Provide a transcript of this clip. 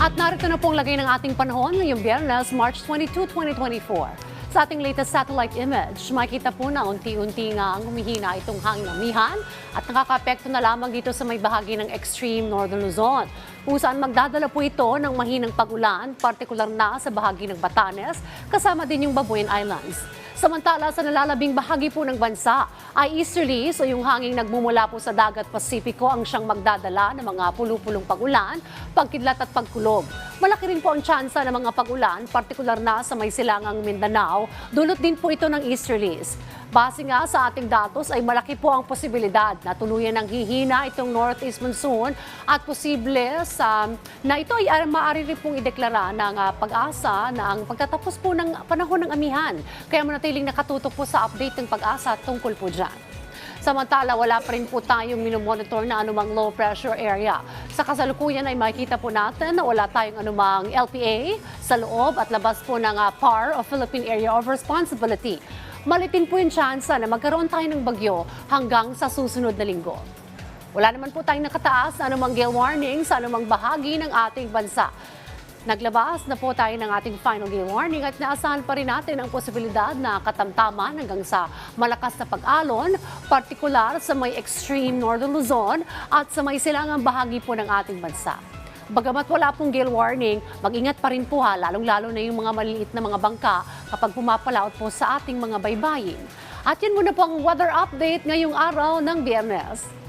At narito na pong lagay ng ating panahon ngayong Biyernes, March 22, 2024. Sa ating latest satellite image, makita po na unti-unti nga ang humihina itong hangin ng Mihan at nakakapekto na lamang dito sa may bahagi ng extreme northern Luzon. Kung magdadala po ito ng mahinang pagulan, partikular na sa bahagi ng Batanes, kasama din yung Babuyan Islands. Samantala sa nalalabing bahagi po ng bansa ay easterlies o yung hanging nagmumula po sa dagat Pasipiko ang siyang magdadala ng mga pulupulong pagulan, pagkidlat at pagkulog. Malaki rin po ang tsansa ng mga pagulan, partikular na sa may silangang Mindanao, dulot din po ito ng easterlies. Base nga sa ating datos ay malaki po ang posibilidad na tuluyan ng hihina itong northeast monsoon at posible sa, na ito ay maaari rin pong ideklara ng ah, pag-asa na ang pagtatapos po ng panahon ng amihan. Kaya manatiling nakatutok po sa update ng pag-asa tungkol po dyan. Samantala, wala pa rin po tayong minomonitor na anumang low pressure area. Sa kasalukuyan ay makikita po natin na wala tayong anumang LPA sa loob at labas po ng ah, PAR o Philippine Area of Responsibility. Malitin po yung tsansa na magkaroon tayo ng bagyo hanggang sa susunod na linggo. Wala naman po tayong nakataas na anumang gale warning sa anumang bahagi ng ating bansa. Naglabas na po tayo ng ating final gale warning at naasahan pa rin natin ang posibilidad na katamtaman hanggang sa malakas na pag-alon, partikular sa may extreme northern Luzon at sa may silangang bahagi po ng ating bansa. Bagamat wala pong gale warning, mag-ingat pa rin po ha, lalong-lalo na yung mga maliit na mga bangka kapag pumapalaot po sa ating mga baybayin. At yun muna po ang weather update ngayong araw ng Biyernes.